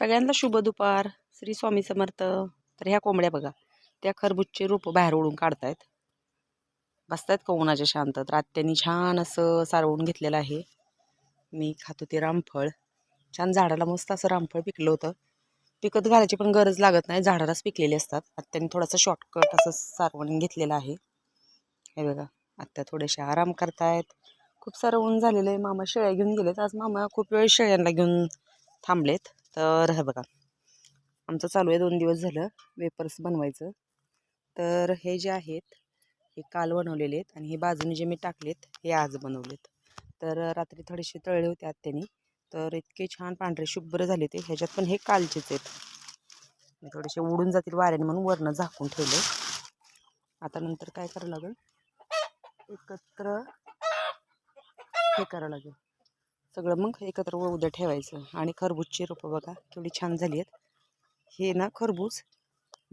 सगळ्यांना शुभ दुपार. श्री स्वामी समर्थ. तर ह्या कोंबड्या बघा. त्या खरबूजचे रोपं बाहेर ओढून काढतायत. बसतायत का उन्हाच्या शांत? तर आत्यांनी छान असं सारवून घेतलेलं आहे. मी खात होते रामफळ. छान झाडाला मस्त असं रामफळ पिकलं होतं. पिकत घालायची पण गरज लागत नाही. झाडालाच पिकलेले असतात. आत्याने थोडासा शॉर्टकट असं सारवण घेतलेलं आहे. हे बघा. आत्या थोडेसे आराम करतायत. खूप सारं ऊन झालेलं आहे. मामा शेळ्या घेऊन गेलेत. आज मामा खूप वेळ शेळ्यांना घेऊन थांबलेत. तर हे बघा. आमचं चालू आहे दोन दिवस झालं वेपर्स बनवायचं. तर हे जे आहेत हे काल बनवलेले आहेत आणि हे बाजूने जे मी टाकलेत हे आज बनवलेत. तर रात्री थोडेसे तळले होते आत्यानी. तर इतके छान पांढरे शुभ्र झाले ते. ह्याच्यात पण हे कालचेच आहेत. थोडेसे उडून जातील वाऱ्याने म्हणून वरनं झाकून ठेवले आता नंतर काय करावं लागेल? एकत्र हे करावं लागेल. सगळं मग एकत्र उद्या ठेवायचं. आणि खरबूजची रोपं बघा केवढी छान झाली आहेत. हे ना खरबूज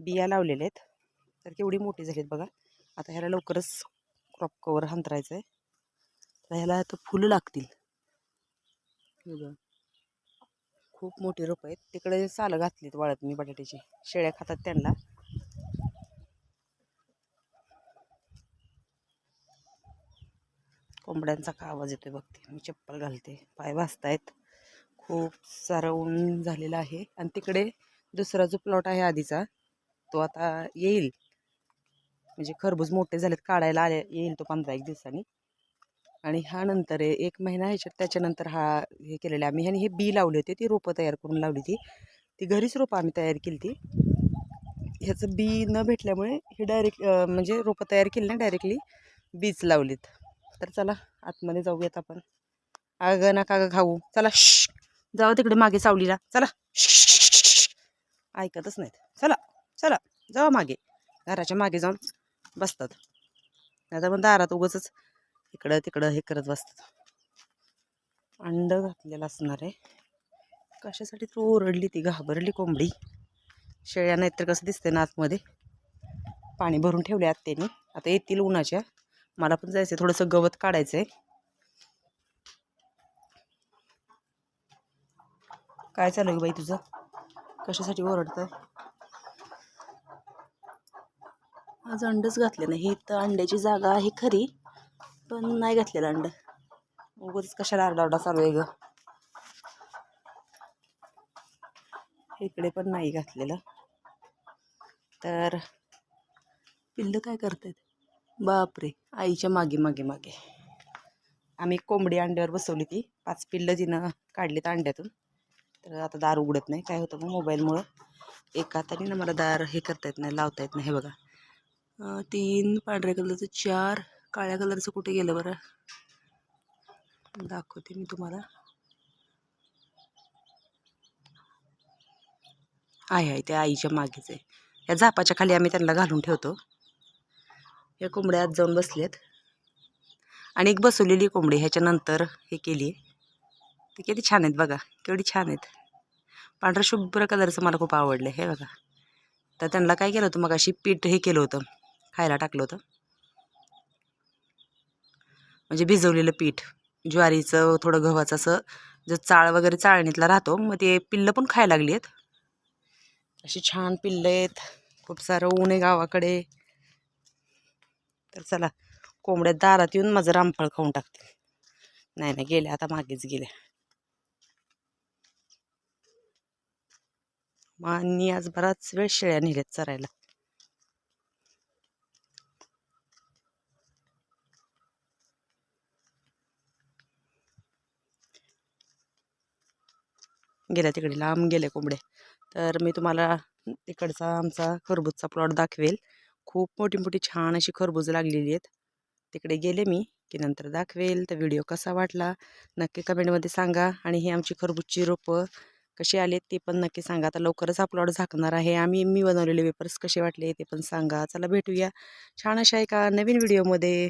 बिया लावलेले आहेत. तर केवढी मोठी झाली आहेत बघा. आता ह्याला लवकरच क्रॉप कवर हंतरायचं आहे तर ह्याला आता फुलं लागतील. बघा. खूप मोठी रोपं आहेत. तिकडे सालं घातलीत वाळत मी बटाट्याची. शेळ्या खातात त्यांना. कोंबड्यांचा का आवाज येतोय बघते. मी चप्पल घालते. पाय भाजतायत खूप सारं ऊन झालेलं आहे. आणि तिकडे दुसरा जो प्लॉट आहे आधीचा तो आता येईल. म्हणजे खरबूज मोठे झालेत काढायला आले येईल तो पंधरा एक दिवसांनी. आणि हा नंतर एक महिना ह्याच्यात त्याच्यानंतर हा हे केलेलं आम्ही ह्याने हे बी लावले होते ती रोपं तयार करून लावली ती ती घरीच रोपं आम्ही तयार केली ती ह्याचं बी न भेटल्यामुळे हे डायरेक्ट म्हणजे रोपं तयार केली ना डायरेक्टली बीज लावलीत. तर चला आतमध्ये जाऊयात आपण. अगं ना का खाऊ. चला श जाऊ तिकडे मागे सावलीला. चला ऐकतच नाहीत. चला चला जावा मागे. घराच्या मागे जाऊन बसतात. आता पण दारात उगच इकडं तिकडं हे करत बसतात. अंड घातलेलं असणार आहे. कशासाठी तू ओरडली ती घाबरली कोंबडी. शेळ्या नाहीतर कसं दिसते ना आतमध्ये. पाणी भरून ठेवले त्यांनी आता येतील उन्हाच्या. मला पण जायचं आहे थोडंसं गवत काढायचं आहे काय चालू आहे बाई तुझं? कशासाठी ओरडतं आज अंडच घातले नाही. ही तर अंड्याची जागा आहे खरी पण नाही घातलेलं अंड. उगाच कशाला आरडाओरडा चालू आहे ग? इकडे पण नाही घातलेलं. तर पिल्लं काय करतायत? बापरे. आईच्या मागे मागे मागे. आम्ही कोंबडी अंड्यावर बसवली ती पाच पिल्लं तिनं काढलीत अंड्यातून. तर आता दार उघडत नाही. काय होतं मग मोबाईलमुळं? एका हाताने ना मला दार हे करता येत नाही लावता येत नाही. हे बघा. तीन पांढऱ्या कलरचं चार काळ्या कलरचं कुठे गेलं बरं? दाखवते मी तुम्हाला. आहे आहे ते आईच्या मागेच आहे. या झापाच्या खाली आम्ही त्यांना घालून ठेवतो. हे कोंबड्या आत जाऊन बसलेत. आणि एक बसवलेली कोंबडी ह्याच्यानंतर हे केली. ते किती छान आहेत बघा. केवढी छान आहेत. पांढरं शुभ्र कलरचं मला खूप आवडलं हे बघा. तर त्यांना काय केलं होतं मग अशी पीठ हे केलं होतं. खायला टाकलं होतं. म्हणजे भिजवलेलं पीठ. ज्वारीचं थोडं गव्हाचं असं जर चाळ वगैरे चाळणीतला राहतो मग ते पिल्लं पण खायला लागली आहेत अशी छान पिल्लं आहेत. खूप सारं ऊन आहे गावाकडे. तर चला कोंबड्या दारात येऊन माझं रामफळ खाऊन टाकते. नाही नाही गेल्या आता मागेच गेल्या. मी आज बराच वेळ शेळ्या नेल्यात चरायला. गेल्या तिकडे लांब गेल्या कोंबड्या. तर मी तुम्हाला तिकडचा आमचा खरबूजचा प्लॉट दाखवेल. खूप मोठी मोठी छान अशी खरबूज लागलेली आहेत. तिकडे गेले मी की नंतर दाखवेल. तर व्हिडिओ कसा वाटला? नक्की कमेंटमध्ये सांगा. आणि हे आमची खरबूजची रोपं कशी आले ते पण नक्की सांगा. आता लवकरच अपलोड झाकणार आहे. आम्ही मी बनवलेले पेपर्स कसे वाटले ते पण सांगा. चला भेटूया. छान अशा एका नवीन व्हिडिओमध्ये.